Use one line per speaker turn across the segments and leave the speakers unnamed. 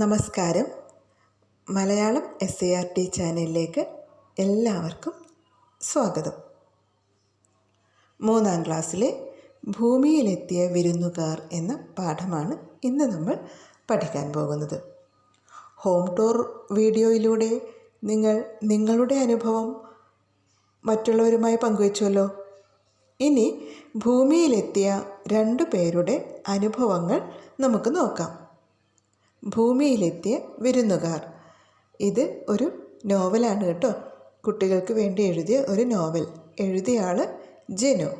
നമസ്കാരം. Malayalam S A R T ചാനലിലേക്ക് എല്ലാവർക്കും സ്വാഗതം. മൂന്നാം ക്ലാസ്സിലെ ഭൂമിയിലെത്തിയ വിരുന്നുകാർ എന്ന പാഠമാണ് ഇന്ന് നമ്മൾ പഠിക്കാൻ പോകുന്നത്. ഹോം ടൂർ വീഡിയോയിലൂടെ നിങ്ങൾ നിങ്ങളുടെ അനുഭവം മറ്റുള്ളവരുമായി പങ്കുവച്ചുവല്ലോ. ഇനി ഭൂമിയിലെത്തിയ രണ്ടു പേരുടെ അനുഭവങ്ങൾ നമുക്ക് നോക്കാം. ഭൂമിയിലെത്തിയ വിരുന്നുകാർ. ഇത് ഒരു നോവലാണ് കേട്ടോ. കുട്ടികൾക്ക് വേണ്ടി എഴുതിയ ഒരു നോവൽ. എഴുതിയ ആൾ ജെനു.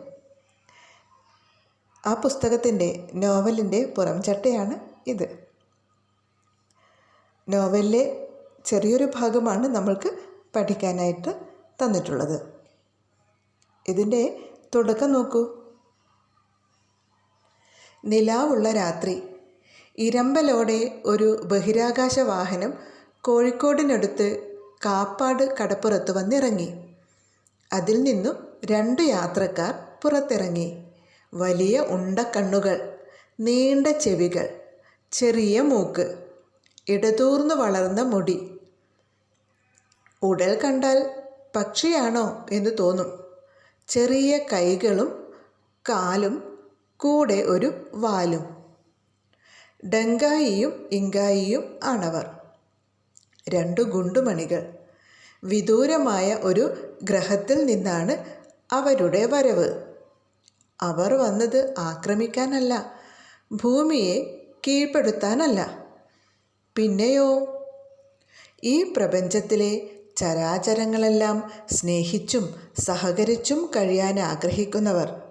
ആ പുസ്തകത്തിന്റെ നോവലിന്റെ പുറംചട്ടയാണ് ഇത്. നോവലിലെ ചെറിയൊരു ഭാഗമാണ് നമ്മൾക്ക് പഠിക്കാനായിട്ട് തന്നിട്ടുള്ളത്. ഇതിന്റെ തുടക്കം നോക്കൂ. നിലാവുള്ള രാത്രി ഇരമ്പലോടെ ഒരു ബഹിരാകാശ വാഹനം കോഴിക്കോടിനടുത്ത് കാപ്പാട് കടപ്പുറത്ത് വന്നിറങ്ങി. അതിൽ നിന്നും രണ്ട് യാത്രക്കാർ പുറത്തിറങ്ങി. വലിയ ഉണ്ടക്കണ്ണുകൾ നീണ്ട ചെവികൾ ചെറിയ മൂക്ക് ഇടതൂർന്നു വളർന്ന മുടി. ഉടൽ കണ്ടാൽ പക്ഷിയാണോ എന്ന് തോന്നും. ചെറിയ കൈകളും കാലും കൂടെ ഒരു വാലും. ഡങ്കായിയും ഇങ്കായിയും ആണവർ. രണ്ടു ഗുണ്ടുമണികൾ. വിദൂരമായ ഒരു ഗ്രഹത്തിൽ നിന്നാണ് അവരുടെ വരവ്. അവർ വന്നത് ആക്രമിക്കാനല്ല ഭൂമിയെ കീഴ്പ്പെടുത്താനല്ല. പിന്നെയോ ഈ പ്രപഞ്ചത്തിലെ ചരാചരങ്ങളെല്ലാം സ്നേഹിച്ചും സഹകരിച്ചും കഴിയാൻ ആഗ്രഹിക്കുന്നവർ.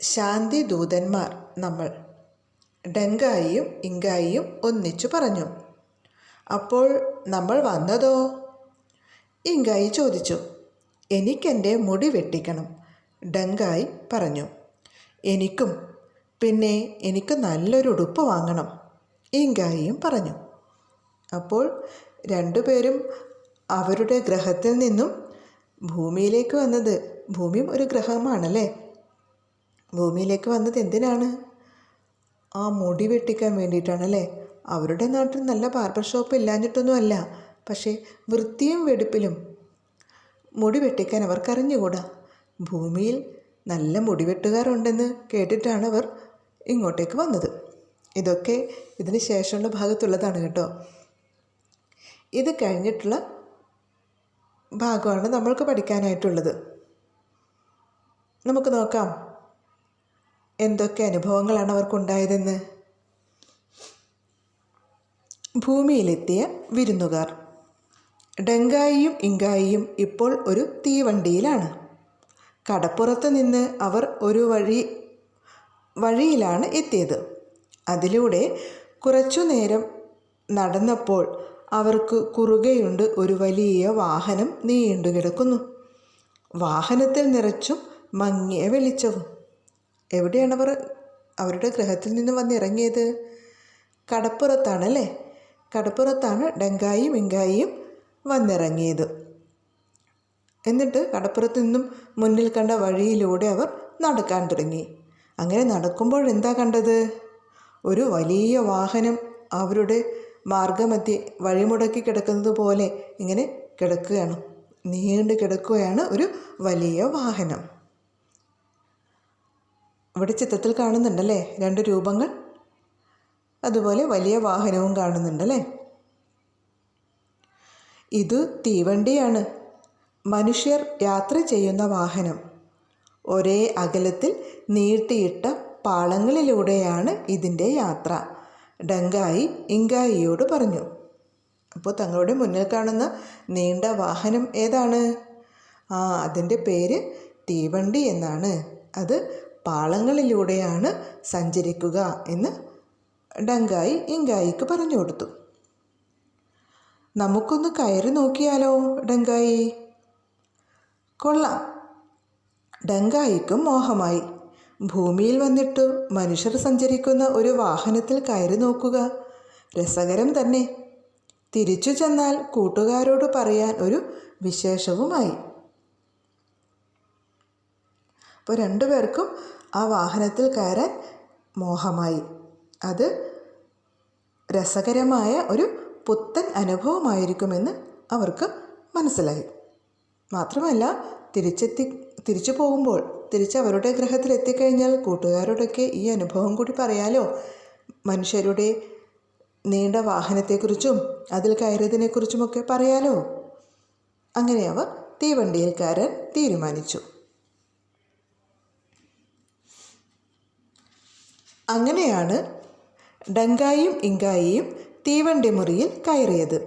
ശാന്തി ദൂതന്മാർ നമ്മൾ. ഡങ്കായിയും ഇങ്കായിയും ഒന്നിച്ചു പറഞ്ഞു. അപ്പോൾ നമ്മൾ വന്നതോ? ഇങ്കായി ചോദിച്ചു. എനിക്കെന്റെ മുടി വെട്ടിക്കണം ഡെങ്കായി പറഞ്ഞു. എനിക്കും പിന്നെ എനിക്ക് നല്ലൊരു ഉടുപ്പ് വാങ്ങണം ഇങ്കായിയും പറഞ്ഞു. അപ്പോൾ രണ്ടുപേരും അവരുടെ ഗ്രഹത്തിൽ നിന്നും ഭൂമിയിലേക്ക് വന്നത് ഭൂമിയും ഒരു ഗ്രഹമാണല്ലേ? ഭൂമിയിലേക്ക് വന്നത് എന്തിനാണ്? ആ മുടി വെട്ടിക്കാൻ വേണ്ടിയിട്ടാണല്ലേ? അവരുടെ നാട്ടിൽ നല്ല ബാർബർ ഷോപ്പ് ഇല്ലാഞ്ഞിട്ടൊന്നുമല്ല പക്ഷേ വൃത്തിയും വെടിപ്പിലും മുടി വെട്ടിക്കാൻ അവർക്കറിഞ്ഞുകൂടാ? ഭൂമിയിൽ നല്ല മുടിവെട്ടുകാരുണ്ടെന്ന് കേട്ടിട്ടാണ് അവർ ഇങ്ങോട്ടേക്ക് വന്നത്. ഇതൊക്കെ ഇതിന് ശേഷമുള്ള ഭാഗത്തുള്ളതാണ് കേട്ടോ. ഇത് കഴിഞ്ഞിട്ടുള്ള ഭാഗമാണ് നമ്മൾക്ക് പഠിക്കാനായിട്ടുള്ളത്. നമുക്ക് നോക്കാം. എന്തൊക്കെ അനുഭവങ്ങളാണ് അവർക്കുണ്ടായതെന്ന്? ഭൂമിയിലെത്തിയ വിരുന്നുകാർ. ഡെങ്കായിയും ഇങ്കായിയും ഇപ്പോൾ ഒരു തീവണ്ടിയിലാണ്. കടപ്പുറത്ത് നിന്ന് അവർ ഒരു വഴി വഴിയിലാണ് എത്തിയത്. അതിലൂടെ കുറച്ചു നേരം നടന്നപ്പോൾ അവർക്ക് കുറുകെയുണ്ട് ഒരു വലിയ വാഹനം നീണ്ടു കിടക്കുന്നു വാഹനത്തിൽ നിറച്ചും മങ്ങിയ വെളിച്ചവും. എവിടെയാണ് അവർ? അവരുടെ ഗ്രഹത്തിൽ നിന്ന് വന്നിറങ്ങിയത്? കടപ്പുറത്താണല്ലേ? കടപ്പുറത്താണ് ഡെങ്കായും ഇങ്കായും വന്നിറങ്ങിയത്. എന്നിട്ട് കടപ്പുറത്ത് നിന്നും മുന്നിൽ കണ്ട വഴിയിലൂടെ അവർ നടക്കാൻ തുടങ്ങി. അങ്ങനെ നടക്കുമ്പോൾ എന്താ കണ്ടത്? ഒരു വലിയ വാഹനം അവരുടെ മാർഗമധ്യേ വഴിമുടക്കി കിടക്കുന്നത് പോലെ ഇങ്ങനെ കിടക്കുകയാണ്. നീണ്ടു കിടക്കുകയാണ് ഒരു വലിയ വാഹനം. ഇവിടെ ചിത്രത്തിൽ കാണുന്നുണ്ടല്ലേ? രണ്ട് രൂപങ്ങൾ. അതുപോലെ വലിയ വാഹനവും കാണുന്നുണ്ടല്ലേ? ഇത് തീവണ്ടിയാണ്. മനുഷ്യർ യാത്ര ചെയ്യുന്ന വാഹനം. ഒരേ അകലത്തിൽ നീട്ടിയിട്ട പാളങ്ങളിലൂടെയാണ് ഇതിന്റെ യാത്ര. ഡങ്കായി ഇങ്കായിയോട് പറഞ്ഞു. അപ്പോൾ തങ്ങളുടെ മുന്നിൽ കാണുന്ന നീണ്ട വാഹനം ഏതാണ്? ആ അതിന്റെ പേര് തീവണ്ടി എന്നാണ്. അത് പാളങ്ങളിലൂടെയാണ് സഞ്ചരിക്കുക എന്ന് ഡങ്കായി ഇങ്കായിക്ക് പറഞ്ഞു കൊടുത്തു. നമുക്കൊന്ന് കയറി നോക്കിയാലോ ഡങ്കായി? കൊള്ളാം. ഡങ്കായിക്കും മോഹമായി. ഭൂമിയിൽ വന്നിട്ട് മനുഷ്യർ സഞ്ചരിക്കുന്ന ഒരു വാഹനത്തിൽ കയറി നോക്കുക. രസകരം തന്നെ. തിരിച്ചു ചെന്നാൽ കൂട്ടുകാരോട് പറയാൻ ഒരു വിശേഷവുമായി. അപ്പോൾ രണ്ടുപേർക്കും ആ വാഹനത്തിൽ കയറാൻ മോഹമായി. അത് രസകരമായ ഒരു പുത്തൻ അനുഭവമായിരിക്കുമെന്ന് അവർക്ക് മനസ്സിലായി. മാത്രമല്ല തിരിച്ചെത്തി തിരിച്ചു പോകുമ്പോൾ തിരിച്ച് അവരുടെ ഗ്രഹത്തിൽ എത്തിക്കഴിഞ്ഞാൽ കൂട്ടുകാരോടൊക്കെ ഈ അനുഭവം കൂടി പറയാലോ? മനുഷ്യരുടെ നീണ്ട വാഹനത്തെക്കുറിച്ചും അതിൽ കയറിയതിനെക്കുറിച്ചുമൊക്കെ പറയാലോ? അങ്ങനെ അവർ തീവണ്ടിയിൽ കയറാൻ തീരുമാനിച്ചു. അങ്ങനെയാണ് ഡങ്കായും ഇങ്കായിയും തീവണ്ടി മുറിയിൽ കയറിയത്.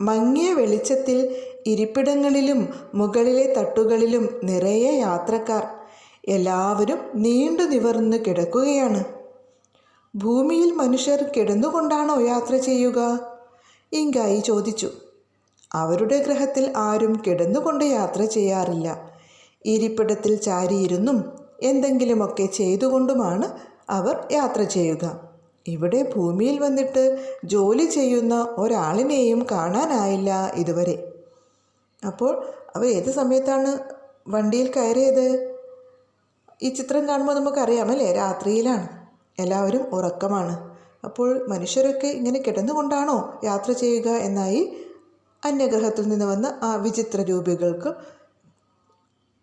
മങ്ങിയ വെളിച്ചത്തിൽ ഇരിപ്പിടങ്ങളിലും മുകളിലെ തട്ടുകളിലും നിറയെ യാത്രക്കാർ എല്ലാവരും നീണ്ടു നിവർന്ന് കിടക്കുകയാണ്. ഭൂമിയിൽ മനുഷ്യർ കിടന്നുകൊണ്ടാണോ യാത്ര ചെയ്യുക? ഇങ്കായി ചോദിച്ചു. അവരുടെ ഗ്രഹത്തിൽ ആരും കിടന്നുകൊണ്ട് യാത്ര ചെയ്യാറില്ല. ഇരിപ്പിടത്തിൽ ചാരിയിരുന്നും എന്തെങ്കിലുമൊക്കെ ചെയ്തുകൊണ്ടുമാണ് അവർ യാത്ര ചെയ്യുക. ഇവിടെ ഭൂമിയിൽ വന്നിട്ട് ജോലി ചെയ്യുന്ന ഒരാളിനെയും കാണാനായില്ല ഇതുവരെ. അപ്പോൾ അവർ ഏത് സമയത്താണ് വണ്ടിയിൽ കയറിയത്? ഈ ചിത്രം കാണുമ്പോൾ നമുക്കറിയാമല്ലേ രാത്രിയിലാണ്. എല്ലാവരും ഉറക്കമാണ്. അപ്പോൾ മനുഷ്യരൊക്കെ ഇങ്ങനെ കിടന്നുകൊണ്ടാണോ യാത്ര ചെയ്യുക എന്നായി അന്യഗ്രഹത്തിൽ നിന്ന് വന്ന ആ വിചിത്ര രൂപികൾക്ക്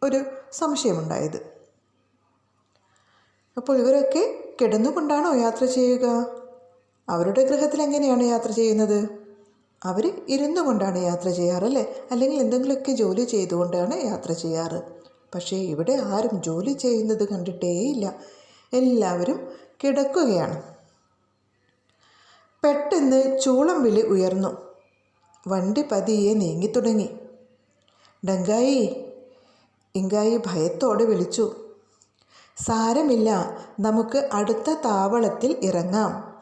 ഒരു സംശയമുണ്ടായത്. അപ്പോൾ ഇവരൊക്കെ കിടന്നുകൊണ്ടാണോ യാത്ര ചെയ്യുക? അവരുടെ ഗ്രഹത്തിൽ എങ്ങനെയാണ് യാത്ര ചെയ്യുന്നത്? അവർ ഇരുന്നു കൊണ്ടാണ് യാത്ര ചെയ്യാറല്ലേ അല്ലെങ്കിൽ എന്തെങ്കിലുമൊക്കെ ജോലി ചെയ്തുകൊണ്ടാണ് യാത്ര ചെയ്യാറ്. പക്ഷേ ഇവിടെ ആരും ജോലി ചെയ്യുന്നത് കണ്ടിട്ടേയില്ല. എല്ലാവരും കിടക്കുകയാണ്. പെട്ടെന്ന് ചൂളം വിളി ഉയർന്നു. വണ്ടി പതിയെ നീങ്ങിത്തുടങ്ങി. ഡങ്കായി ഇങ്കായി ഭയത്തോടെ വിളിച്ചു. സാരമില്ല. നമുക്ക് അടുത്ത താവളത്തിൽ ഇറങ്ങാം.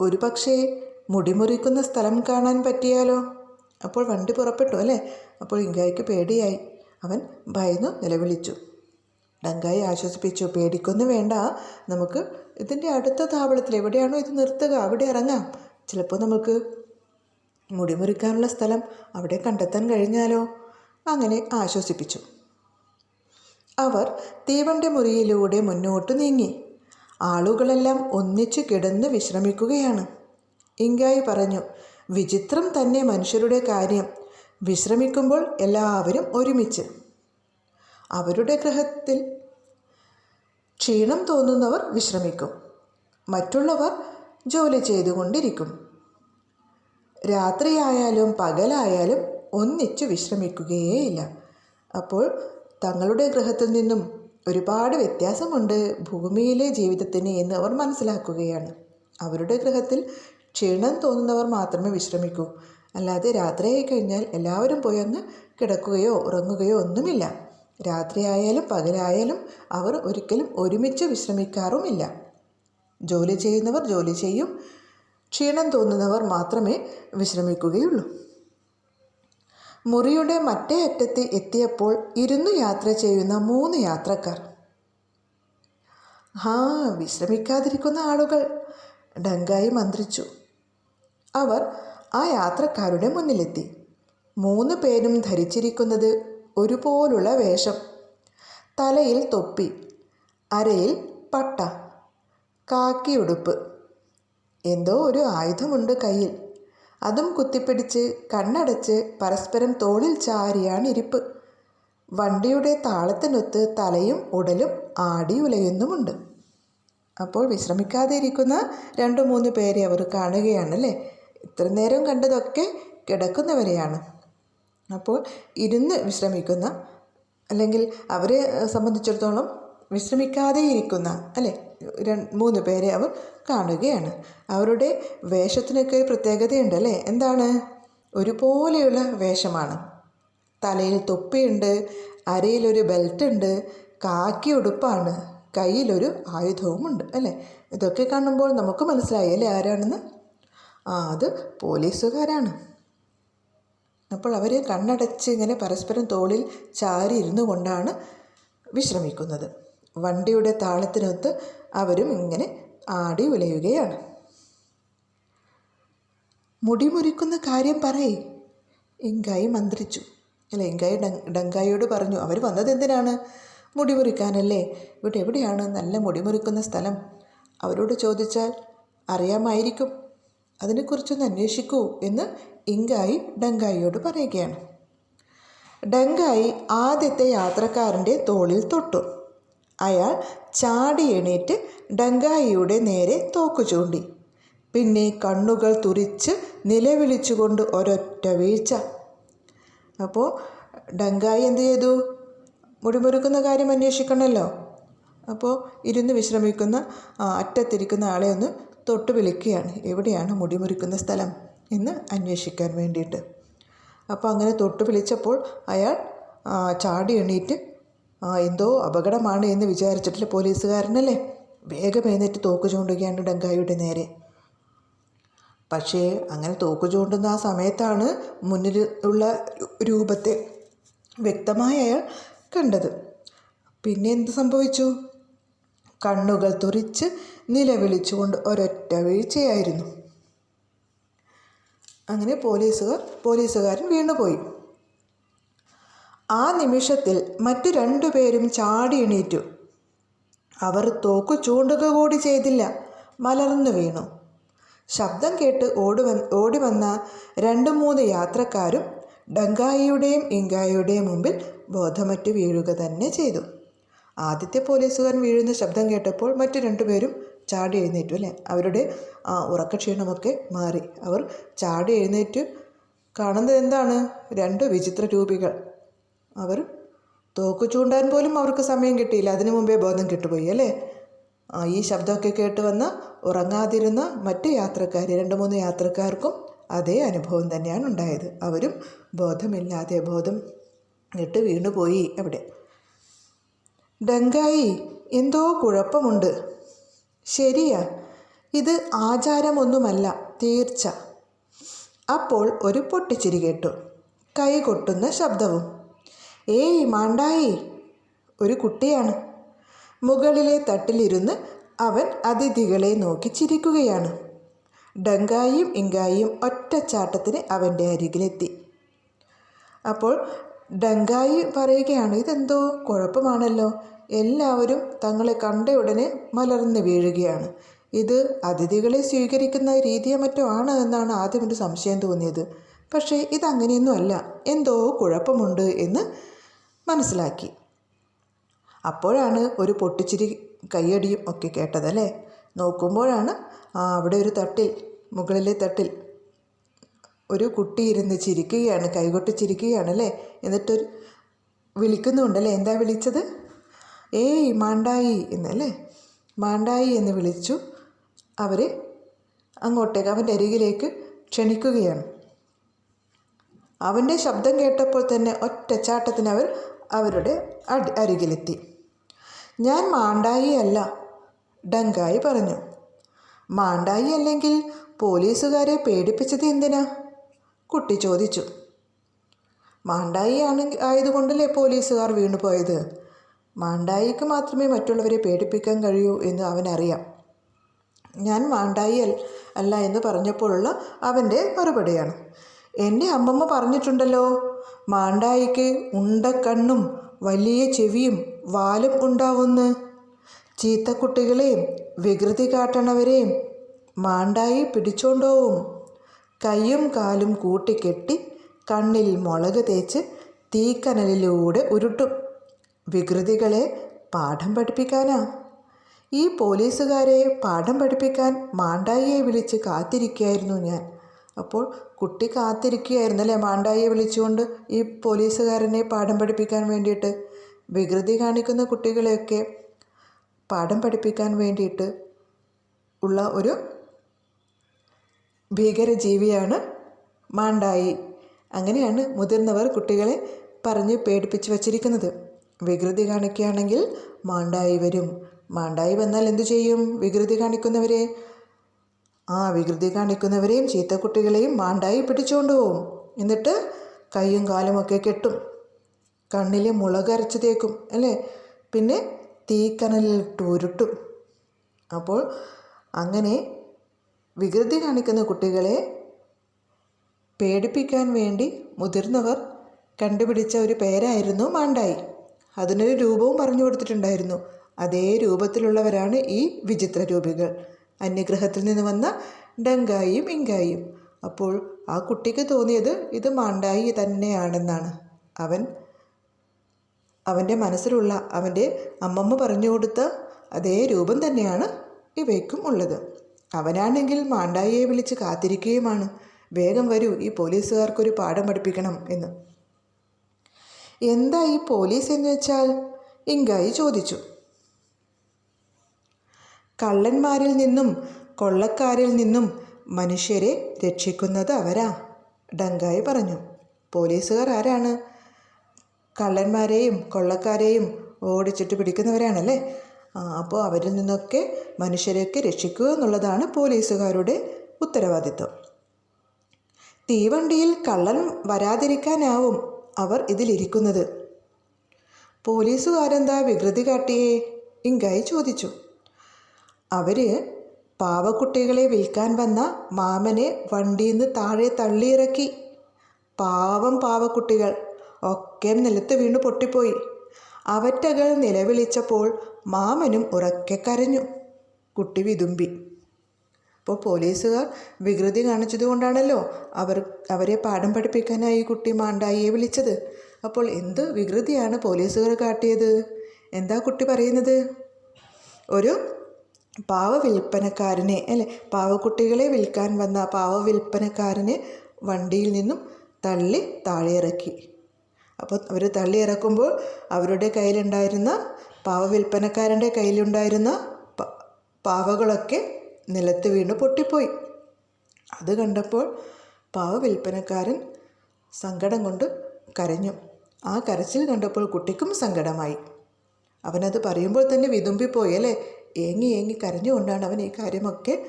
ഒരു പക്ഷേ മുടിമുറിക്കുന്ന സ്ഥലം കാണാൻ പറ്റിയാലോ? അപ്പോൾ വണ്ടി പുറപ്പെട്ടു അല്ലേ? അപ്പോൾ ഇങ്കായിക്ക് പേടിയായി. അവൻ ഭയന്നു നിലവിളിച്ചു. ഡങ്കായി ആശ്വസിപ്പിച്ചു പേടിക്കൊന്നും വേണ്ട. നമുക്ക് ഇതിന്റെ അടുത്ത താവളത്തിൽ എവിടെയാണോ ഇത് നിർത്തുക അവിടെ ഇറങ്ങാം. ചിലപ്പോൾ നമുക്ക് മുടിമുറിക്കാനുള്ള സ്ഥലം അവിടെ കണ്ടെത്താൻ കഴിഞ്ഞാലോ? അങ്ങനെ ആശ്വസിപ്പിച്ചു. അവർ തീവണ്ടി മുറിയിലൂടെ മുന്നോട്ട് നീങ്ങി. ആളുകളെല്ലാം ഒന്നിച്ചു കിടന്ന് വിശ്രമിക്കുകയാണ്. ഇങ്കായി പറഞ്ഞു വിചിത്രം തന്നെ മനുഷ്യരുടെ കാര്യം. വിശ്രമിക്കുമ്പോൾ എല്ലാവരും ഒരുമിച്ച്. അവരുടെ ഗ്രഹത്തിൽ ക്ഷീണം തോന്നുന്നവർ വിശ്രമിക്കും. മറ്റുള്ളവർ ജോലി ചെയ്തുകൊണ്ടിരിക്കും. രാത്രിയായാലും പകലായാലും ഒന്നിച്ചു വിശ്രമിക്കുകയേയില്ല. അപ്പോൾ തങ്ങളുടെ ഗ്രഹത്തിൽ നിന്നും ഒരുപാട് വ്യത്യാസമുണ്ട് ഭൂമിയിലെ ജീവിതത്തിന് എന്ന് അവർ മനസ്സിലാക്കുകയാണ്. അവരുടെ ഗ്രഹത്തിൽ ക്ഷീണം തോന്നുന്നവർ മാത്രമേ വിശ്രമിക്കൂ. അല്ലാതെ രാത്രിയായി കഴിഞ്ഞാൽ എല്ലാവരും പോയി അങ്ങ് കിടക്കുകയോ ഉറങ്ങുകയോ ഒന്നുമില്ല. രാത്രിയായാലും പകലായാലും അവർ ഒരിക്കലും ഒരുമിച്ച് വിശ്രമിക്കാറുമില്ല. ജോലി ചെയ്യുന്നവർ ജോലി ചെയ്യും. ക്ഷീണം തോന്നുന്നവർ മാത്രമേ വിശ്രമിക്കുകയുള്ളൂ. മുറിയുടെ മറ്റേ അറ്റത്ത് എത്തിയപ്പോൾ ഇരുന്നു യാത്ര ചെയ്യുന്ന മൂന്ന് യാത്രക്കാർ. ഹാ വിശ്രമിക്കാതിരിക്കുന്ന ആളുകൾ ഡങ്കായി മന്ത്രിച്ചു. അവർ ആ യാത്രക്കാരുടെ മുന്നിലെത്തി. മൂന്ന് പേരും ധരിച്ചിരിക്കുന്നത് ഒരുപോലുള്ള വേഷം. തലയിൽ തൊപ്പി അരയിൽ പട്ട കാക്കിയുടുപ്പ്. എന്തോ ഒരു ആയുധമുണ്ട് കയ്യിൽ. അതും കുത്തിപ്പിടിച്ച് കണ്ണടച്ച് പരസ്പരം തോളിൽ ചാരിയാണ് ഇരിപ്പ്. വണ്ടിയുടെ താളത്തിനൊത്ത് തലയും ഉടലും ആടി ഉലയുന്നുമുണ്ട്. അപ്പോൾ വിശ്രമിക്കാതെ ഇരിക്കുന്ന രണ്ട് മൂന്ന് പേരെ അവർ കാണുകയാണല്ലേ? ഇത്ര നേരം കണ്ടതൊക്കെ കിടക്കുന്നവരെയാണ്. അപ്പോൾ ഇരുന്ന് വിശ്രമിക്കുന്ന അല്ലെങ്കിൽ അവരെ സംബന്ധിച്ചിടത്തോളം വിശ്രമിക്കാതെ ഇരിക്കുന്ന അല്ലേ? രണ്ട് മൂന്ന് പേരെ അവർ കാണുകയാണ്. അവരുടെ വേഷത്തിനൊക്കെ ഒരു പ്രത്യേകതയുണ്ട് അല്ലേ എന്താണ്? ഒരുപോലെയുള്ള വേഷമാണ്. തലയിൽ തൊപ്പിയുണ്ട് അരയിലൊരു ബെൽറ്റ് ഉണ്ട് കാക്കി ഉടുപ്പാണ് കയ്യിലൊരു ആയുധവുമുണ്ട് അല്ലേ? ഇതൊക്കെ കാണുമ്പോൾ നമുക്ക് മനസ്സിലായി അല്ലേ ആരാണെന്ന്? ആ അത് പോലീസുകാരാണ്. അപ്പോൾ അവർ കണ്ണടച്ച് ഇങ്ങനെ പരസ്പരം തോളിൽ ചാരി ഇരുന്നു കൊണ്ടാണ് വിശ്രമിക്കുന്നത്. വണ്ടിയുടെ താളത്തിനൊത്ത് അവരും ഇങ്ങനെ ആടി ഉലയുകയാണ്. മുടിമുറിക്കുന്ന കാര്യം പറയേ. ഇങ്കായി മന്ത്രിച്ചു. അല്ല ഇങ്കായി ഡങ് ഡങ്കായിയോട് പറഞ്ഞു അവർ വന്നത് എന്തിനാണ്? മുടിമുറിക്കാനല്ലേ? ഇവിടെ എവിടെയാണ് നല്ല മുടിമുറിക്കുന്ന സ്ഥലം? അവരോട് ചോദിച്ചാൽ അറിയാമായിരിക്കും. അതിനെക്കുറിച്ചൊന്ന് അന്വേഷിക്കൂ എന്ന് ഇങ്കായി ഡങ്കായിയോട് പറയുകയാണ്. ഡങ്കായി ആദ്യത്തെ യാത്രക്കാരന്റെ തോളിൽ തൊട്ടു. അയാൾ ചാടി എണീറ്റ് ഡങ്കായിയുടെ നേരെ തോക്കു ചൂണ്ടി. പിന്നെ കണ്ണുകൾ തുറിച്ച് നിലവിളിച്ചുകൊണ്ട് ഒരൊറ്റ വീഴ്ച. അപ്പോൾ ഡങ്കായി എന്ത് ചെയ്തു? മുടിമുറുക്കുന്ന കാര്യം അന്വേഷിക്കണമല്ലോ അപ്പോൾ ഇരുന്ന് വിശ്രമിക്കുന്ന അറ്റത്തിരിക്കുന്ന ആളെ ഒന്ന് തൊട്ട് വിളിക്കുകയാണ്. എവിടെയാണ് മുടിമുറിക്കുന്ന സ്ഥലം എന്ന് അന്വേഷിക്കാൻ വേണ്ടിയിട്ട്. അപ്പോൾ അങ്ങനെ തൊട്ട് വിളിച്ചപ്പോൾ അയാൾ ചാടി എണീറ്റ് ആ, എന്തോ അപകടമാണ് എന്ന് വിചാരിച്ചിട്ടില്ല പോലീസുകാരനല്ലേ? വേഗം എഴുന്നേറ്റ് തോക്ക് ചൂണ്ടുകയാണ് ഡങ്കായിയുടെ നേരെ. പക്ഷേ അങ്ങനെ തോക്ക് ചൂണ്ടുന്ന ആ സമയത്താണ് മുന്നിൽ ഉള്ള രൂപത്തെ വ്യക്തമായി അയാൾ കണ്ടത്. പിന്നെ എന്ത് സംഭവിച്ചു? കണ്ണുകൾ തുറിച്ച് നിലവിളിച്ചുകൊണ്ട് ഒരൊറ്റ വീഴ്ചയായിരുന്നു. അങ്ങനെ പോലീസുകാർ പോലീസുകാരൻ വീണുപോയി. ആ നിമിഷത്തിൽ മറ്റു രണ്ടുപേരും ചാടി എണീറ്റു. അവർ തോക്കു ചൂണ്ടുക കൂടി ചെയ്തില്ല. മലർന്നു വീണു. ശബ്ദം കേട്ട് ഓടുവ ഓടി വന്ന രണ്ട് മൂന്ന് യാത്രക്കാരും ഡങ്കായിയുടെയും ഇങ്കായിയുടെയും മുമ്പിൽ ബോധമറ്റ് വീഴുക തന്നെ ചെയ്തു. ആദ്യത്തെ പോലീസുകാരൻ വീഴുന്ന ശബ്ദം കേട്ടപ്പോൾ മറ്റു രണ്ടുപേരും ചാടി എഴുന്നേറ്റു അല്ലേ? അവരുടെ ആ ഉറക്കക്ഷീണമൊക്കെ മാറി. അവർ ചാടി എഴുന്നേറ്റ്. കാണുന്നത് എന്താണ്? രണ്ട് വിചിത്ര രൂപികൾ അവർ തോക്ക് ചൂണ്ടാൻ പോലും അവർക്ക് സമയം കിട്ടിയില്ല. അതിനു മുമ്പേ ബോധം കിട്ടുപോയി അല്ലേ? ആ ഈ ശബ്ദമൊക്കെ കേട്ട് വന്ന ഉറങ്ങാതിരുന്ന മറ്റ് യാത്രക്കാർ രണ്ട് മൂന്ന് യാത്രക്കാർക്കും അതേ അനുഭവം തന്നെയാണ് ഉണ്ടായത്. അവരും ബോധമില്ലാതെ ബോധം ഇട്ട് വീണുപോയി അവിടെ. ഡങ്കായി എന്തോ കുഴപ്പമുണ്ട്. ശരിയാ ഇത് ആചാരമൊന്നുമല്ല തീർച്ച. അപ്പോൾ ഒരു പൊട്ടിച്ചിരി കേട്ടു. കൈ കൊട്ടുന്ന ശബ്ദവും ഏയ് മാണ്ടായി. ഒരു കുട്ടിയാണ്. മുകളിലെ തട്ടിലിരുന്ന് അവൻ അതിഥികളെ നോക്കി ചിരിക്കുകയാണ്. ഡങ്കായും ഇങ്കായും ഒറ്റച്ചാട്ടത്തിന് അവന്റെ അരികിലെത്തി. അപ്പോൾ ഡങ്കായി പറയുകയാണ് ഇതെന്തോ കുഴപ്പമാണല്ലോ. എല്ലാവരും തങ്ങളെ കണ്ട ഉടനെ മലർന്ന് വീഴുകയാണ്. ഇത് അതിഥികളെ സ്വീകരിക്കുന്ന രീതിയോ മറ്റോ ആണ് എന്നാണ് ആദ്യം ഒരു സംശയം തോന്നിയത്. പക്ഷേ ഇതങ്ങനെയൊന്നുമല്ല. എന്തോ കുഴപ്പമുണ്ട് എന്ന് മനസ്സിലാക്കി. അപ്പോഴാണ് ഒരു പൊട്ടിച്ചിരി കയ്യടിയും ഒക്കെ കേട്ടതല്ലേ? നോക്കുമ്പോഴാണ് അവിടെ ഒരു തട്ടിൽ മുകളിലെ തട്ടിൽ ഒരു കുട്ടി ഇരുന്ന് ചിരിക്കുകയാണ് കൈകൊട്ടി ചിരിക്കുകയാണല്ലേ? എന്നിട്ടൊരു വിളിക്കുന്നുണ്ടല്ലേ? എന്താ വിളിച്ചത്? ഏയ് മാണ്ടായി എന്നല്ലേ? മാണ്ടായി എന്ന് വിളിച്ചു. അവർ അങ്ങോട്ടേക്ക് അവന്റെ അരികിലേക്ക് ക്ഷണിക്കുകയാണ്. അവന്റെ ശബ്ദം കേട്ടപ്പോൾ തന്നെ ഒറ്റച്ചാട്ടത്തിന് അവർ അവരുടെ അടി അരികിലെത്തി. ഞാൻ മാണ്ടായി അല്ല ഡങ്കായി പറഞ്ഞു. മാണ്ടായി അല്ലെങ്കിൽ പോലീസുകാരെ പേടിപ്പിച്ചത് എന്തിനാ? കുട്ടി ചോദിച്ചു. മാണ്ടായി ആണ് ആയതുകൊണ്ടല്ലേ പോലീസുകാർ വീണുപോയത് മാണ്ടായിക്ക് മാത്രമേ മറ്റുള്ളവരെ പേടിപ്പിക്കാൻ കഴിയൂ എന്ന് അവനറിയാം ഞാൻ മാണ്ടായി അല്ല എന്ന് പറഞ്ഞപ്പോഴുള്ള അവന്റെ മറുപടിയാണ്. എന്റെ അമ്മമ്മ പറഞ്ഞിട്ടുണ്ടല്ലോ മാണ്ടായിക്ക് ഉണ്ടക്കണ്ണും വലിയ ചെവിയും വാലും ഉണ്ടാവുന്ന്. ചീത്തക്കുട്ടികളെയും വികൃതി കാട്ടണവരെയും മാണ്ടായി പിടിച്ചോണ്ടോവും. കൈയും കാലും കൂട്ടിക്കെട്ടി കണ്ണിൽ മുളക് തേച്ച് തീക്കനലിലൂടെ ഉരുട്ടും. വികൃതികളെ പാഠം പഠിപ്പിക്കാനാ. ഈ പോലീസുകാരെ പാഠം പഠിപ്പിക്കാൻ മാണ്ടായിയെ വിളിച്ച് കാത്തിരിക്കുകയായിരുന്നു ഞാൻ. അപ്പോൾ കുട്ടി കാത്തിരിക്കുകയായിരുന്നല്ലേ മാണ്ടായിയെ വിളിച്ചുകൊണ്ട് ഈ പോലീസുകാരനെ പാഠം പഠിപ്പിക്കാൻ വേണ്ടിയിട്ട്? വികൃതി കാണിക്കുന്ന കുട്ടികളെയൊക്കെ പാഠം പഠിപ്പിക്കാൻ വേണ്ടിയിട്ട് ഉള്ള ഒരു ഭീകരജീവിയാണ് മാണ്ടായി. അങ്ങനെയാണ് മുതിർന്നവർ കുട്ടികളെ പറഞ്ഞ് പേടിപ്പിച്ച് വച്ചിരിക്കുന്നത്. വികൃതി കാണിക്കുകയാണെങ്കിൽ മാണ്ടായി വരും. മാണ്ടായി വന്നാൽ എന്തു ചെയ്യും? വികൃതി കാണിക്കുന്നവരെ ആ വികൃതി കാണിക്കുന്നവരെയും ചീത്തക്കുട്ടികളെയും മാണ്ടായി പിടിച്ചുകൊണ്ട് പോവും. എന്നിട്ട് കൈയും കാലും ഒക്കെ കെട്ടും. കണ്ണിലെ മുളകരച്ച് തേക്കും അല്ലേ? പിന്നെ തീക്കനലിലിട്ട് ഉരുട്ടും. അപ്പോൾ അങ്ങനെ വികൃതി കാണിക്കുന്ന കുട്ടികളെ പേടിപ്പിക്കാൻ വേണ്ടി മുതിർന്നവർ കണ്ടുപിടിച്ച ഒരു പേരായിരുന്നു മാണ്ടായി അതിനൊരു രൂപവും പറഞ്ഞു കൊടുത്തിട്ടുണ്ടായിരുന്നു. അതേ രൂപത്തിലുള്ളവരാണ് ഈ വിചിത്ര രൂപികൾ അന്യഗ്രഹത്തിൽ നിന്ന് വന്ന ഡങ്കായിയും ഇങ്കായിയും അപ്പോൾ ആ കുട്ടിക്ക് തോന്നിയത് ഇത് മാണ്ടായി തന്നെയാണെന്നാണ്. അവൻ അവന്റെ മനസ്സിലുള്ള അവന്റെ അമ്മമ്മ പറഞ്ഞു കൊടുത്ത അതേ രൂപം തന്നെയാണ് ഇവയ്ക്കും ഉള്ളത്. അവനാണെങ്കിൽ മാണ്ടായിയെ വിളിച്ച് കാത്തിരിക്കുകയുമാണ്. വേഗം വരൂ ഈ പോലീസുകാർക്കൊരു പാഠം പഠിപ്പിക്കണം എന്ന്. എന്താ ഈ പോലീസ് എന്ന് വെച്ചാൽ? ഇങ്കായി ചോദിച്ചു. കള്ളന്മാരിൽ നിന്നും കൊള്ളക്കാരിൽ നിന്നും മനുഷ്യരെ രക്ഷിക്കുന്നത് അവരാ ഡങ്കായി പറഞ്ഞു. പോലീസുകാർ ആരാണ്? കള്ളന്മാരെയും കൊള്ളക്കാരെയും ഓടിച്ചിട്ട് പിടിക്കുന്നവരാണല്ലേ? അപ്പോൾ അവരിൽ നിന്നൊക്കെ മനുഷ്യരെയൊക്കെ രക്ഷിക്കുക എന്നുള്ളതാണ് പോലീസുകാരുടെ ഉത്തരവാദിത്വം. തീവണ്ടിയിൽ കള്ളൻ വരാതിരിക്കാനാവും അവർ ഇതിലിരിക്കുന്നത്. പോലീസുകാരെന്താ വികൃതി കാട്ടിയേ? ഇങ്കായി ചോദിച്ചു. അവർ പാവക്കുട്ടികളെ വിൽക്കാൻ വന്ന മാമനെ വണ്ടിയിൽ നിന്ന് താഴെ തള്ളിയിറക്കി. പാവം പാവക്കുട്ടികൾ ഒക്കെ നിലത്ത് വീണ് പൊട്ടിപ്പോയി. അവറ്റകൾ നിലവിളിച്ചപ്പോൾ മാമനും ഉറക്കെ കരഞ്ഞു. കുട്ടി വിതുമ്പി. അപ്പോൾ പോലീസുകാർ വികൃതി കാണിച്ചതുകൊണ്ടാണല്ലോ അവർ അവരെ പാഠം പഠിപ്പിക്കാനായി കുട്ടി മാണ്ടായിയെ വിളിച്ചത്. അപ്പോൾ എന്ത് വികൃതിയാണ് പോലീസുകാർ കാട്ടിയത്? എന്താ കുട്ടി പറയുന്നത്? ഒരു പാവ വിൽപ്പനക്കാരനെ അല്ലെ? പാവക്കുട്ടികളെ വിൽക്കാൻ വന്ന പാവ വിൽപ്പനക്കാരനെ വണ്ടിയിൽ നിന്നും തള്ളി താഴെ ഇറക്കി അപ്പോൾ അവർ തള്ളി ഇറക്കുമ്പോൾ അവരുടെ കയ്യിലുണ്ടായിരുന്ന പാവ വിൽപ്പനക്കാരന്റെ കയ്യിലുണ്ടായിരുന്ന പാവകളൊക്കെ നിലത്ത് വീണ് പൊട്ടിപ്പോയി. അത് കണ്ടപ്പോൾ പാവ വിൽപ്പനക്കാരൻ സങ്കടം കൊണ്ട് കരഞ്ഞു. ആ കരച്ചിൽ കണ്ടപ്പോൾ കുട്ടിക്കും സങ്കടമായി. അവനത് പറയുമ്പോൾ തന്നെ വിതുമ്പിപ്പോയി അല്ലേ? ഏങ്ങി ഏങ്ങി കരഞ്ഞുകൊണ്ടാണ് അവൻ ഈ കാര്യമൊക്കെ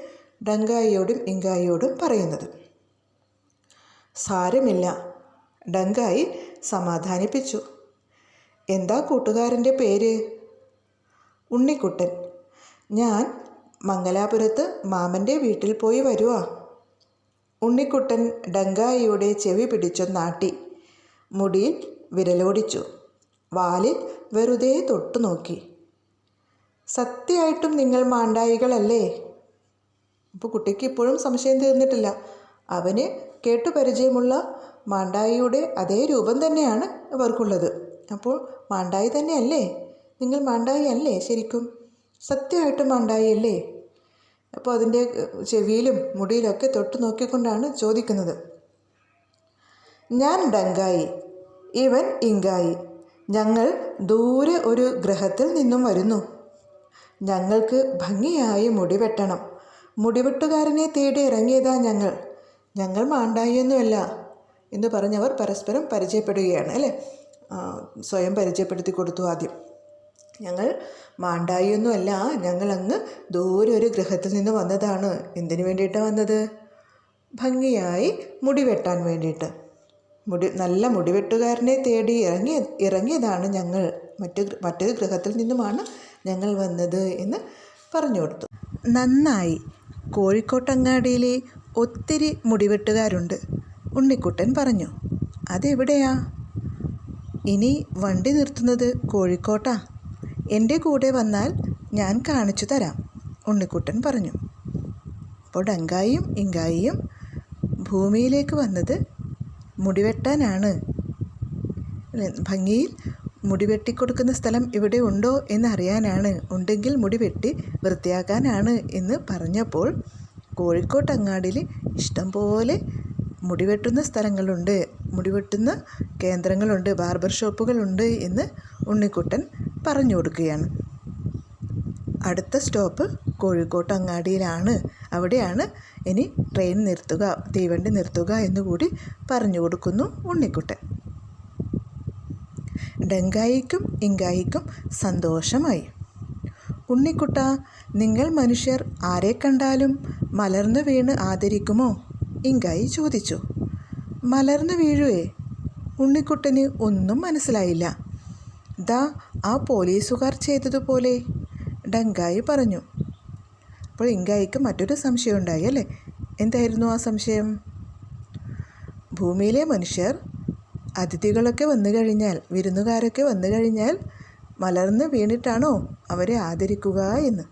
ഡങ്കായിയോടും ഇങ്കായിയോടും പറയുന്നത്. സാരമില്ല. ഡങ്കായി സമാധാനിപ്പിച്ചു. എന്താ കൂട്ടുകാരന്റെ പേര്? ഉണ്ണിക്കുട്ടൻ. ഞാൻ മംഗലാപുരത്ത് മാമന്റെ വീട്ടിൽ പോയി വരുവാ. ഉണ്ണിക്കുട്ടൻ ഡങ്കായിയുടെ ചെവി പിടിച്ചു നാട്ടി. മുടിയിൽ വിരലോടിച്ചു. വാലിൽ വെറുതെ തൊട്ടു നോക്കി സത്യമായിട്ടും നിങ്ങൾ മാണ്ടായികളല്ലേ? അപ്പോൾ കുട്ടിക്ക് ഇപ്പോഴും സംശയം തീർന്നിട്ടില്ല. അവന് കേട്ടു പരിചയമുള്ള മാണ്ടായിയുടെ അതേ രൂപം തന്നെയാണ് ഇവർക്കുള്ളത്. അപ്പോൾ മാണ്ടായി തന്നെയല്ലേ? നിങ്ങൾ മാണ്ടായി അല്ലേ ശരിക്കും? സത്യമായിട്ടും മാണ്ടായി അല്ലേ? അപ്പോൾ അതിന്റെ ചെവിയിലും മുടിയിലൊക്കെ തൊട്ട് നോക്കിക്കൊണ്ടാണ് ചോദിക്കുന്നത്. ഞാൻ ഡങ്കായി ഇവൻ ഇങ്കായി. ഞങ്ങൾ ദൂരെ ഒരു ഗ്രഹത്തിൽ നിന്നും വരുന്നു. ഞങ്ങൾക്ക് ഭംഗിയായി മുടി വെട്ടണം മുടിവെട്ടുകാരനെ തേടി ഇറങ്ങിയതാ ഞങ്ങൾ. ഞങ്ങൾ മാണ്ടായൊന്നുമല്ല എന്ന് പറഞ്ഞവർ പരസ്പരം പരിചയപ്പെടുകയാണ് അല്ലേ? സ്വയം പരിചയപ്പെടുത്തി കൊടുത്തു ആദ്യം. ഞങ്ങൾ മാണ്ടായൊന്നുമല്ല ഞങ്ങളങ്ങ് ദൂരെ ഒരു ഗ്രഹത്തിൽ നിന്ന് വന്നതാണ്. എന്തിനു വേണ്ടിയിട്ടാണ് വന്നത്? ഭംഗിയായി മുടി വെട്ടാൻ വേണ്ടിയിട്ട്. മുടി നല്ല മുടിവെട്ടുകാരനെ തേടി ഇറങ്ങി ഇറങ്ങിയതാണ് ഞങ്ങൾ. മറ്റു മറ്റൊരു ഗ്രഹത്തിൽ നിന്നുമാണ് ഞങ്ങൾ വന്നത് എന്ന് പറഞ്ഞു കൊടുത്തു. നന്നായി. കോഴിക്കോട്ടങ്ങാടിയിലെ ഒത്തിരി മുടിവെട്ടുകാരുണ്ട്. ഉണ്ണിക്കുട്ടൻ പറഞ്ഞു അതെവിടെയാ? ഇനി വണ്ടി നിർത്തുന്നത് കോഴിക്കോട്ടാ. എന്റെ കൂടെ വന്നാൽ ഞാൻ കാണിച്ചു തരാം ഉണ്ണിക്കുട്ടൻ പറഞ്ഞു. അപ്പോൾ ഡങ്കായിയും ഇങ്കായിയും ഭൂമിയിലേക്ക് വന്നത് മുടിവെട്ടാനാണ്? ഭംഗിയിൽ മുടി വെട്ടിക്കൊടുക്കുന്ന സ്ഥലം ഇവിടെ ഉണ്ടോ എന്നറിയാനാണ്. ഉണ്ടെങ്കിൽ മുടി വെട്ടി വൃത്തിയാക്കാനാണ് എന്ന് പറഞ്ഞപ്പോൾ കോഴിക്കോട്ട് അങ്ങാടിയിൽ ഇഷ്ടംപോലെ മുടി വെട്ടുന്ന സ്ഥലങ്ങളുണ്ട്. മുടി വെട്ടുന്ന കേന്ദ്രങ്ങളുണ്ട്. ബാർബർ ഷോപ്പുകളുണ്ട് എന്ന് ഉണ്ണിക്കുട്ടൻ പറഞ്ഞു കൊടുക്കുകയാണ്. അടുത്ത സ്റ്റോപ്പ് കോഴിക്കോട്ട് അങ്ങാടിയിലാണ്. അവിടെയാണ് ഇനി ട്രെയിൻ നിർത്തുക തീവണ്ടി നിർത്തുക എന്നുകൂടി പറഞ്ഞു കൊടുക്കുന്നു ഉണ്ണിക്കുട്ടൻ. ഡങ്കായിക്കും ഇങ്കായിക്കും സന്തോഷമായി. ഉണ്ണിക്കുട്ട നിങ്ങൾ മനുഷ്യർ ആരെ കണ്ടാലും മലർന്നു വീണ് ആദരിക്കുമോ? ഇങ്കായി ചോദിച്ചു. മലർന്നു വീഴുവേ? ഉണ്ണിക്കുട്ടന് ഒന്നും മനസ്സിലായില്ല. ദാ ആ പോലീസുകാർ ചെയ്തതുപോലെ ഡങ്കായി പറഞ്ഞു. അപ്പോൾ ഇങ്കായിക്ക് മറ്റൊരു സംശയം ഉണ്ടായി അല്ലേ? എന്തായിരുന്നു ആ സംശയം? ഭൂമിയിലെ മനുഷ്യർ അതിഥികളൊക്കെ വന്നു കഴിഞ്ഞാൽ വിരുന്നുകാരൊക്കെ വന്നു കഴിഞ്ഞാൽ മലർന്ന് വീണിട്ടാണോ അവരെ ആദരിക്കുക എന്ന്.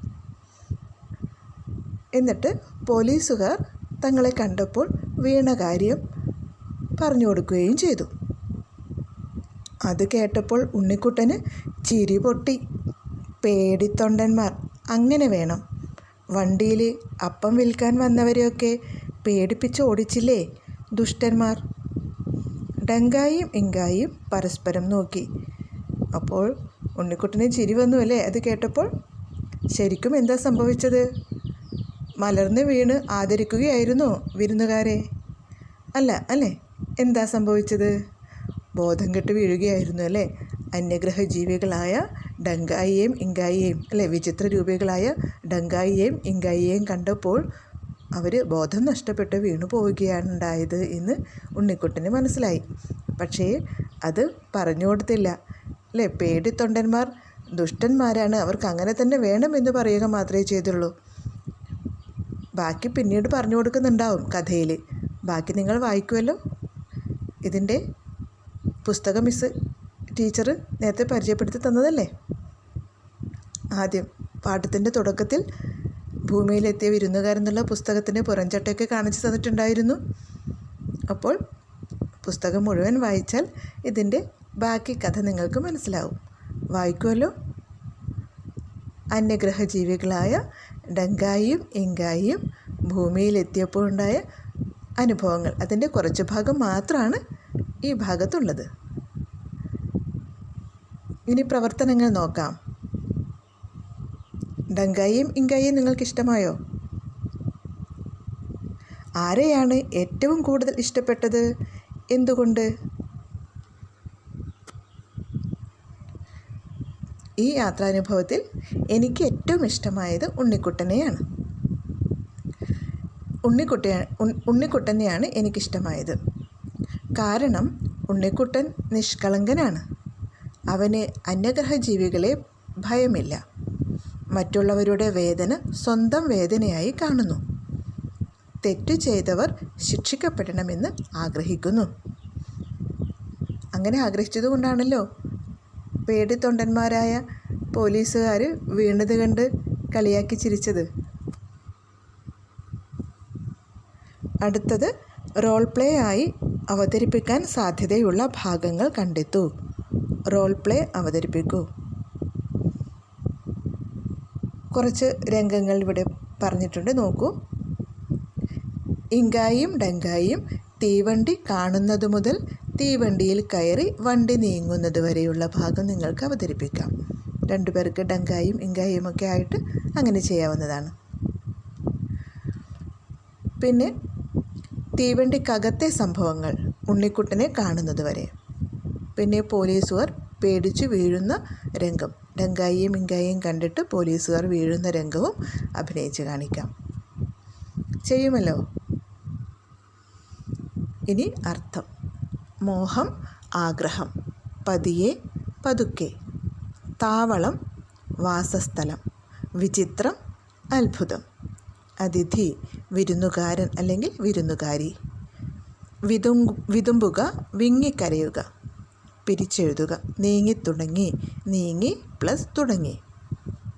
എന്നിട്ട് പോലീസുകാർ തങ്ങളെ കണ്ടപ്പോൾ വീണ കാര്യം പറഞ്ഞു കൊടുക്കുകയും ചെയ്തു. അത് കേട്ടപ്പോൾ ഉണ്ണിക്കുട്ടന് ചിരി പൊട്ടി. പേടിത്തൊണ്ടന്മാർ അങ്ങനെ വേണം. വണ്ടിയിൽ അപ്പം വിൽക്കാൻ വന്നവരെയൊക്കെ പേടിപ്പിച്ച് ഓടിച്ചില്ലേ ദുഷ്ടന്മാർ. ഡങ്കായും ഇങ്കായും പരസ്പരം നോക്കി. അപ്പോൾ ഉണ്ണിക്കുട്ടന് ചിരി വന്നു അല്ലേ? അത് കേട്ടപ്പോൾ ശരിക്കും എന്താ സംഭവിച്ചത്? മലർന്ന് വീണ് ആദരിക്കുകയായിരുന്നോ വിരുന്നുകാരെ. അല്ല അല്ലേ? എന്താ സംഭവിച്ചത്? ബോധം കെട്ട് വീഴുകയായിരുന്നു അല്ലേ? അന്യഗ്രഹ ജീവികളായ ഡങ്കായിയെയും ഇങ്കായിയെയും അല്ലേ? വിചിത്ര രൂപികളായ ഡങ്കായിയെയും ഇങ്കായിയെയും കണ്ടപ്പോൾ അവർ ബോധം നഷ്ടപ്പെട്ട് വീണു പോവുകയാണ് ഉണ്ടായത് എന്ന് ഉണ്ണിക്കുട്ടന് മനസ്സിലായി. പക്ഷേ അത് പറഞ്ഞു കൊടുത്തില്ല അല്ലേ പേടിത്തൊണ്ടന്മാർ ദുഷ്ടന്മാരാണ്. അവർക്ക് അങ്ങനെ തന്നെ വേണമെന്ന് പറയുക മാത്രമേ ചെയ്തുള്ളൂ. ബാക്കി പിന്നീട് പറഞ്ഞു കൊടുക്കുന്നുണ്ടാവും കഥയിൽ ബാക്കി നിങ്ങൾ വായിക്കുമല്ലോ ഇതിന്റെ പുസ്തകം മിസ് ടീച്ചർ നേരത്തെ പരിചയപ്പെടുത്തി തന്നതല്ലേ? ആദ്യം പാഠത്തിന്റെ തുടക്കത്തിൽ ഭൂമിയിലെത്തിയ വിരുന്നുകാരെന്നുള്ള പുസ്തകത്തിന്റെ പുറംചട്ടയൊക്കെ കാണിച്ചു തന്നിട്ടുണ്ടായിരുന്നു. അപ്പോൾ പുസ്തകം മുഴുവൻ വായിച്ചാൽ ഇതിന്റെ ബാക്കി കഥ നിങ്ങൾക്ക് മനസ്സിലാവും. വായിക്കുമല്ലോ അന്യഗ്രഹജീവികളായ ഡങ്കായിയും ഇങ്കായിയും ഭൂമിയിലെത്തിയപ്പോഴുണ്ടായ അനുഭവങ്ങൾ. അതിന്റെ കുറച്ച് ഭാഗം മാത്രമാണ് ഈ ഭാഗത്തുള്ളത്. ഇനി പ്രവർത്തനങ്ങൾ നോക്കാം. ഡങ്കായിയും ഇങ്കായിയും നിങ്ങൾക്ക് ഇഷ്ടമായോ ആരെയാണ് ഏറ്റവും കൂടുതൽ ഇഷ്ടപ്പെട്ടത്? എന്തുകൊണ്ട്? ഈ യാത്രാനുഭവത്തിൽ എനിക്ക് ഏറ്റവും ഇഷ്ടമായത് ഉണ്ണിക്കുട്ടനെയാണ്. ഉണ്ണിക്കുട്ട ഉണ്ണിക്കുട്ടനെയാണ് എനിക്കിഷ്ടമായത്. കാരണം ഉണ്ണിക്കുട്ടൻ നിഷ്കളങ്കനാണ്. അവന് അന്യഗ്രഹ ജീവികളെ ഭയമില്ല. മറ്റുള്ളവരുടെ വേദന സ്വന്തം വേദനയായി കാണുന്നു. തെറ്റ് ചെയ്തവർ ശിക്ഷിക്കപ്പെടണമെന്ന് ആഗ്രഹിക്കുന്നു. അങ്ങനെ ആഗ്രഹിച്ചതുകൊണ്ടാണല്ലോ പേടിത്തൊണ്ടന്മാരായ പോലീസുകാർ വീണത് കണ്ട് കളിയാക്കി ചിരിച്ചത്. അടുത്തത് റോൾ പ്ലേ ആയി അവതരിപ്പിക്കാൻ സാധ്യതയുള്ള ഭാഗങ്ങൾ കണ്ടെത്തൂ. റോൾ പ്ലേ അവതരിപ്പിക്കൂ. കുറച്ച് രംഗങ്ങൾ ഇവിടെ പറഞ്ഞിട്ടുണ്ട്. നോക്കൂ. ഇങ്കായും ഡങ്കായും തീവണ്ടി കാണുന്നത് മുതൽ തീവണ്ടിയിൽ കയറി വണ്ടി നീങ്ങുന്നത് വരെയുള്ള ഭാഗം നിങ്ങൾക്ക് അവതരിപ്പിക്കാം. രണ്ടുപേർക്ക് ഡങ്കായും ഇങ്കായും ഒക്കെ ആയിട്ട് അങ്ങനെ ചെയ്യാവുന്നതാണ്. പിന്നെ തീവണ്ടിക്കകത്തെ സംഭവങ്ങൾ ഉണ്ണിക്കുട്ടനെ കാണുന്നത് വരെ. പിന്നെ പോലീസുകാർ പേടിച്ചു വീഴുന്ന രംഗം. ഡങ്കായിയും ഇങ്കായിയും കണ്ടിട്ട് പോലീസുകാർ വീഴുന്ന രംഗവും അഭിനയിച്ച് കാണിക്കാം. ചെയ്യുമല്ലോ? ഇനി അർത്ഥം. മോഹം ആഗ്രഹം. പതിയെ പതുക്കെ. താവളം വാസസ്ഥലം. വിചിത്രം അത്ഭുതം. അതിഥി വിരുന്നുകാരൻ അല്ലെങ്കിൽ വിരുന്നുകാരി. വിതും വിതുമ്പുക വിങ്ങിക്കരയുക. പിരിച്ചെഴുതുക. നീങ്ങിത്തുടങ്ങി നീങ്ങി പ്ലസ് തുടങ്ങി.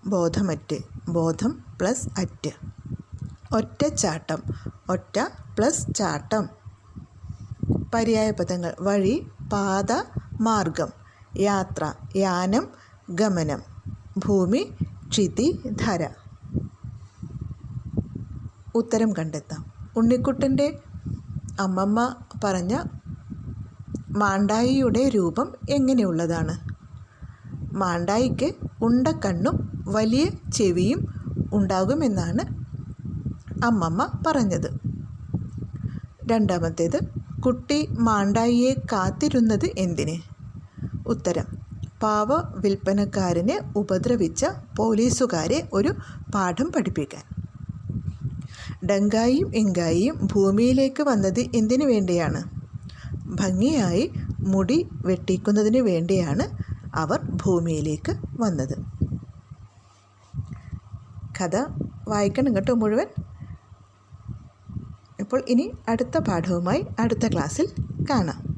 ബോധമറ്റ്. ബോധം പ്ലസ് അറ്റ്. ഒറ്റച്ചാട്ടം ഒറ്റ പ്ലസ് ചാട്ടം. പര്യായ പദങ്ങൾ. വഴി പാത മാർഗം. യാത്ര. യാനം. ഗമനം. ഭൂമി ക്ഷിതി ധര. ഉത്തരം കണ്ടെത്താം. ഉണ്ണിക്കുട്ടന്റെ അമ്മമ്മ പറഞ്ഞ മാണ്ടായിയുടെ രൂപം എങ്ങനെയുള്ളതാണ്? മാണ്ടായിക്ക് ഉണ്ടക്കണ്ണും വലിയ ചെവിയും ഉണ്ടാകുമെന്നാണ് അമ്മമ്മ പറഞ്ഞത്. രണ്ടാമത്തേത് കുട്ടി മാണ്ടായിയെ കാത്തിരുന്നത് എന്തിന്? ഉത്തരം പാവ വിൽപ്പനക്കാരനെ ഉപദ്രവിച്ച പോലീസുകാരെ ഒരു പാഠം പഠിപ്പിക്കാൻ. ഡങ്കായും ഇങ്കായും ഭൂമിയിലേക്ക് വന്നത് എന്തിനു വേണ്ടിയാണ്? ഭംഗിയായി മുടി വെട്ടിക്കുന്നതിന് വേണ്ടിയാണ് അവർ ഭൂമിയിലേക്ക് വന്നത്. കഥ വായിക്കണം കേട്ടോ മുഴുവൻ. അപ്പോൾ ഇനി അടുത്ത പാഠവുമായി അടുത്ത ക്ലാസ്സിൽ കാണാം.